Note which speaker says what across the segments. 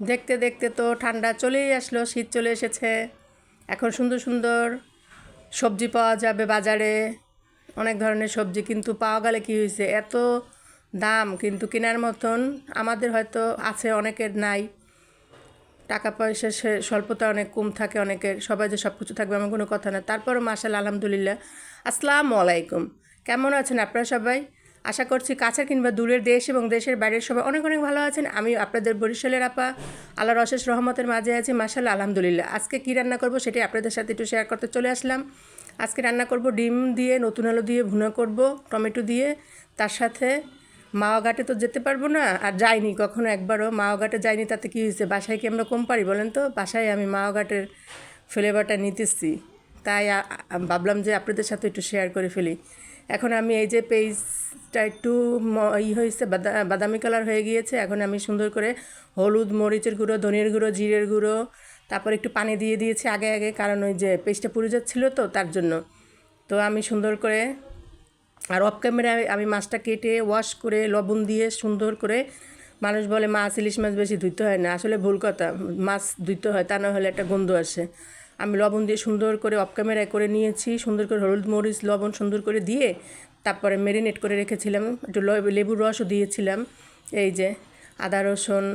Speaker 1: দেখতে দেখতে তো ঠান্ডা চলেই আসলো, শীত চলে এসেছে। এখন সুন্দর সুন্দর সবজি পাওয়া যাবে বাজারে। অনেক ধরনের সবজি কিন্তু পাওয়া গেলে কী হয়েছে? এত দাম কিন্তু কেনার মতন আমাদের হয়তো আছে, অনেকের নাই। টাকা পয়সা সে স্বল্পতা অনেক কম থাকে অনেকের, সবাই যে সব কিছু থাকবে এমন কোনো কথা না। তারপরও মাসাল আলহামদুলিল্লাহ। আসসালামু আলাইকুম। কেমন আছেন আপনারা সবাই? আশা করছি কাছের কিংবা দূরের দেশ এবং দেশের বাইরের সবাই অনেক অনেক ভালো আছেন। আমি আপনাদের বরিশালের আপা, আল্লাহর অশেষ রহমতের মাঝে আছি মাসাল আলহামদুলিল্লাহ। আজকে কী রান্না করব সেটি আপনাদের সাথে একটু শেয়ার করতে চলে আসলাম। আজকে রান্না করব ডিম দিয়ে, নতুন আলু দিয়ে ভুনা করব, টমেটো দিয়ে। তার সাথে মাওয়া ঘাটে তো যেতে পারব না, আর যাইনি কখনো একবারও। মাওয়া ঘাটে যাইনি, তাতে কী হয়েছে? বাসায় কি আমরা কম পারি বলেন তো? বাসায় আমি মাওয়া ঘাটের ফ্লেভারটা নিতেছি। তাই ভাবলাম যে আপনাদের সাথে একটু শেয়ার করে ফেলি। এখন আমি এই যে পেজটা একটু ই হয়েছে, বাদা- বাদামি কালার হয়ে গিয়েছে, এখন আমি সুন্দর করে হলুদ, মরিচের গুঁড়ো ধনিয়ার গুঁড়ো, জিরের গুঁড়ো, তারপর একটু পানি দিয়ে দিয়েছি আগে আগে, কারণ ওই যে পেজটা পুড়ে যাচ্ছিল তো, তার জন্য। তো আমি সুন্দর করে, আর অফ ক্যামেরায় আমি মাছটা কেটে ওয়াশ করে, লবণ দিয়ে সুন্দর করে, মানুষ বলে মাছ ইলিশ মাছ বেশি ধুইতে হয় না। আসলে ভুল কথা, মাছ ধুইতে হয়, তা না হলে একটা গন্ধ আসে। আমি লবণ দিয়ে সুন্দর করে অফ করে নিয়েছি, সুন্দর করে হলুদ মরিচ, লবণ সুন্দর করে দিয়ে তারপরে মেরিনেট করে রেখেছিলাম, একটু লেবুর রসও দিয়েছিলাম, এই যে আদা রসুন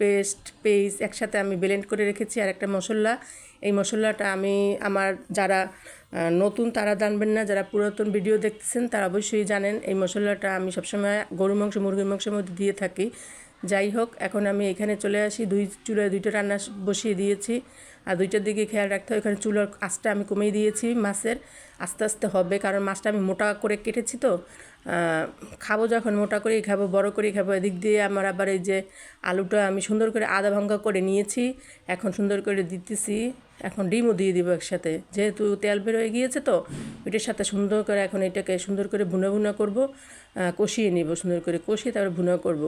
Speaker 1: পেস্ট পেস্ট একসাথে আমি ব্লেন্ড করে রেখেছি আর একটা মশলা। এই মশলাটা আমি আমার যারা নতুন তারা জানবেন না, যারা পুরাতন ভিডিও দেখতেছেন তারা অবশ্যই জানেন, এই মশলাটা আমি সবসময় গরু মাংস, মুরগির মাংসের মধ্যে দিয়ে থাকি। যাই হোক, এখন আমি এখানে চলে আসি। দুই চুলায় দুইটা রান্না বসিয়ে দিয়েছি। আর দুইটার দিকে খেয়াল রাখতে হয় এখানে চুলার আঁচটা আমি কমিয়ে দিয়েছি মাছের। আস্তে আস্তে হবে, কারণ মাছটা আমি মোটা করে কেটেছি তো। খাব যখন, মোটা করেই খাব, বড় করেই খাব, এদিক দিয়ে আমার আবার এই যে আলুটা আমি সুন্দর করে আদা ভাঙ্গা করে নিয়েছি, এখন সুন্দর করে দিতেছি। এখন ডিমও দিয়ে দিব একসাথে। যেহেতু তেল বের হয়ে গিয়েছে তো, ওইটার সাথে সুন্দর করে এখন এটাকে সুন্দর করে ভুনা ভুনা করব কষিয়ে নিব সুন্দর করে, কষিয়ে তারপরে ভুনা করব।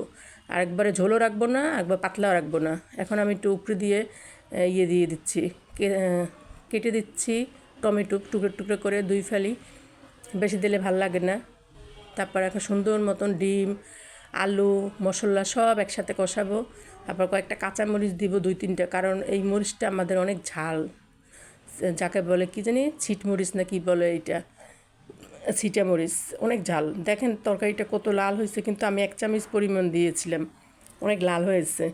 Speaker 1: আর একবারে ঝোলও রাখব না, একবার পাতলাও রাখব না। এখন আমি একটু উপরে দিয়ে ইয়ে দিয়ে দিচ্ছি কেটে দিচ্ছি টমেটো টুকরো টুকরো করে দুই ফালি। বেশি দিলে ভালো লাগে না। তারপর এখন সুন্দর মতন ডিম, আলু, মশলা সব একসাথে কষাবো। তারপর কয়েকটা কাঁচা মরিচ দিব দুই তিনটা, কারণ এই মরিচটা আমাদের অনেক ঝাল। যাকে বলে কি জানি, ছিট মরিচ না কি বলে এইটা? ছিটা মরিচ, অনেক ঝাল। দেখেন তরকারিটা কত লাল হয়েছে, কিন্তু আমি এক চামচ পরিমাণ দিয়েছিলাম। অনেক লাল হয়েছে।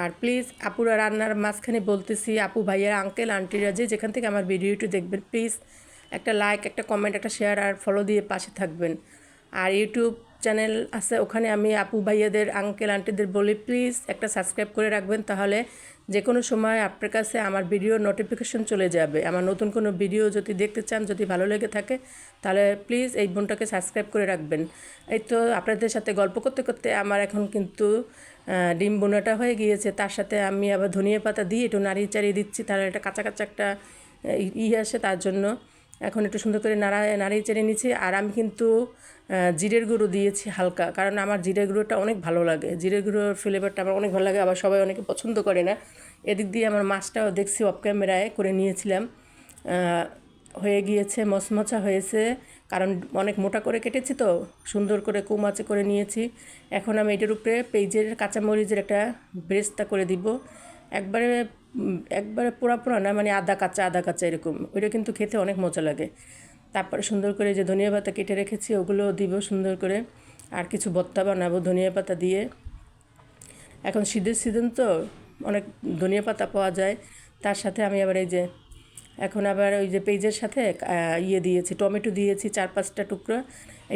Speaker 1: আর প্লিজ আপুরা রান্নার মাঝখানে বলতেছি, আপু ভাইয়ার আঙ্কেল আন্টিরা যে যেখান থেকে আমার ভিডিওটি দেখবেন প্লিজ একটা লাইক একটা কমেন্ট একটা শেয়ার আর ফলো দিয়ে পাশে থাকবেন। আর ইউটিউব চ্যানেল আছে, ওখানে আমি আপু ভাইয়াদের আঙ্কেল আন্টিদের বলি প্লিজ একটা সাবস্ক্রাইব করে রাখবেন, তাহলে যে কোনো সময় আপনার কাছে আমার ভিডিও নোটিফিকেশন চলে যাবে। আমার নতুন কোনো ভিডিও যদি দেখতে চান, যদি ভালো লেগে থাকে, তাহলে প্লিজ এই বোনটাকে সাবস্ক্রাইব করে রাখবেন। এই তো আপনাদের সাথে গল্প করতে করতে আমার এখন কিন্তু ডিম বোনাটা হয়ে গিয়েছে। তার সাথে আমি আবার ধনিয়া পাতা দিয়ে একটু নাড়িয়ে চাড়িয়ে দিচ্ছি, তাহলে একটা কাঁচা কাঁচা একটা ই আসে তার জন্য। এখন একটু সুন্দর করে নাড়া, নাড়িয়ে চেড়ে নিচ্ছি। আর আমি কিন্তু জিরের গুঁড়ো দিয়েছি হালকা, কারণ আমার জিরের গুঁড়োটা অনেক ভালো লাগে। জিরের গুঁড়োর ফ্লেভারটা আমার অনেক ভালো লাগে, আবার সবাই অনেকে পছন্দ করে না। এদিক দিয়ে আমার মাছটাও দেখছি অফ ক্যামেরায় করে নিয়েছিলাম। হয়ে গিয়েছে, মচমচা হয়েছে, কারণ অনেক মোটা করে কেটেছি তো, সুন্দর করে কুমাচে করে নিয়েছি। এখন আমি এটার উপরে পেঁয়াজের, কাঁচামরিচের একটা ব্রেস্তা করে দিব। একবারে একবারে পোড়া পোড়া না মানে আদা কাঁচা আদা কাঁচা এরকম। ওইটা কিন্তু খেতে অনেক মজা লাগে। তারপরে সুন্দর করে যে ধনিয়া পাতা কেটে রেখেছি, ওগুলো দিব সুন্দর করে। আর কিছু ভর্তা বানাবো ধনিয়া পাতা দিয়ে। এখন শীতের সিজন তো, অনেক ধনিয়া পাতা পাওয়া যায়। তার সাথে আমি আবার এই যে, এখন আবার ওই যে পেঁয়াজের সাথে ইয়ে দিয়েছি, টমেটো দিয়েছি, চার পাঁচটা টুকরো।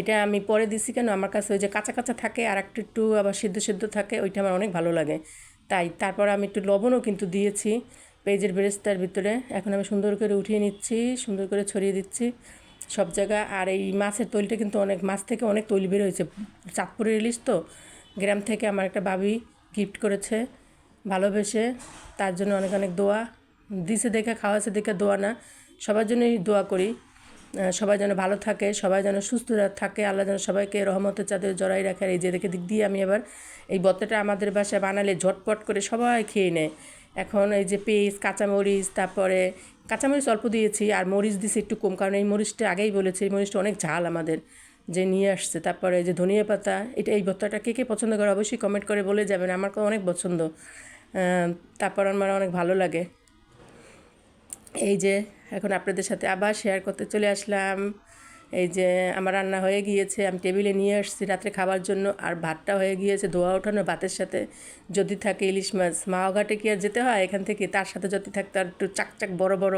Speaker 1: এটা আমি পরে দিছি কেন? আমার কাছে ওই যে কাঁচা কাঁচা থাকে আর একটু একটু আবার সিদ্ধ সিদ্ধ থাকে, ওইটা আমার অনেক ভালো লাগে। তাই তারপর আমি একটু লবণও কিন্তু দিয়েছি পেঁয়াজের বেরেস্তার ভিতরে। এখন আমি সুন্দর করে উঠিয়ে নিচ্ছি, সুন্দর করে ছড়িয়ে দিচ্ছি সব জায়গা আর এই মাছের তৈলটা কিন্তু অনেক, মাছ থেকে অনেক তৈল বের হয়েছে। চাঁদপুরের ইলিশ তো, গ্রাম থেকে আমার একটা বাবি গিফট করেছে ভালোবেসে। তার জন্য অনেক অনেক দোয়া। দিছে দেখে, খাওয়াছে দেখে দোয়া না। সবার জন্যই দোয়া করি। সবাই যেন ভালো থাকে, সবাই যেন সুস্থ থাকে, আল্লাহ যেন সবাইকে রহমতের চাঁদের জড়াই রাখে। আর এই যে দেখে দিক দিয়ে আমি এবার এই বত্তাটা আমাদের বাসায় বানালে ঝটপট করে সবাই খেয়ে নেয়। এখন এই যে পেঁয়াজ কাঁচামরিচ, তারপরে কাঁচামরিচ অল্প দিয়েছি আর মরিচ দিয়েছি একটু কম, কারণ এই মরিচটা আগেই বলেছি, এই মরিচটা অনেক ঝাল আমাদের যে নিয়ে আসছে। তারপরে যে ধনিয়া পাতা, এটা এই ভর্তাটা কে কে পছন্দ করে অবশ্যই কমেন্ট করে বলে যাবেন, আমার অনেক পছন্দ। তারপর আমার অনেক ভালো লাগে। এই যে, এখন আপনাদের সাথে আবার শেয়ার করতে চলে আসলাম। এই যে, আমার রান্না হয়ে গিয়েছে, আমি টেবিলে নিয়ে আসছি রাত্রে খাবার জন্য, আর ভাতটা হয়ে গিয়েছে ধোয়া ওঠানো ভাতের সাথে। যদি থাকে ইলিশ মাছ, মাও ঘাটে কি আর যেতে হয়? এখান থেকে তার সাথে যদি থাকতো আর একটু চাকচাক বড় বড়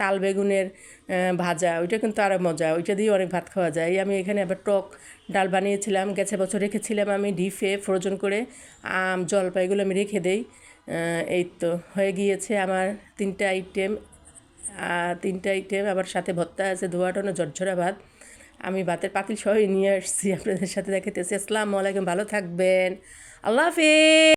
Speaker 1: তাল বেগুনের ভাজা, ওইটা কিন্তু আরও মজা, ওইটা দিয়ে অনেক ভাত খাওয়া যায়। আমি এখানে আবার টক ডাল বানিয়েছিলাম, গেছে বছর রেখেছিলাম আমি ডিফে ফ্রোজন করে, আম জলপাইগুলো আমি রেখে দেই। এই তো, হয়ে গিয়েছে আমার তিনটা আইটেম তিনটা আইটেম আবার সাথে ভর্তা আছে ধোয়াটানো ঝরঝরা ভাত। আমি ভাতের পাতিল সবই নিয়ে আসছি আপনাদের সাথে দেখাতেছি আসসালামু আলাইকুম, ভালো থাকবেন। আল্লাহ হাফিজ।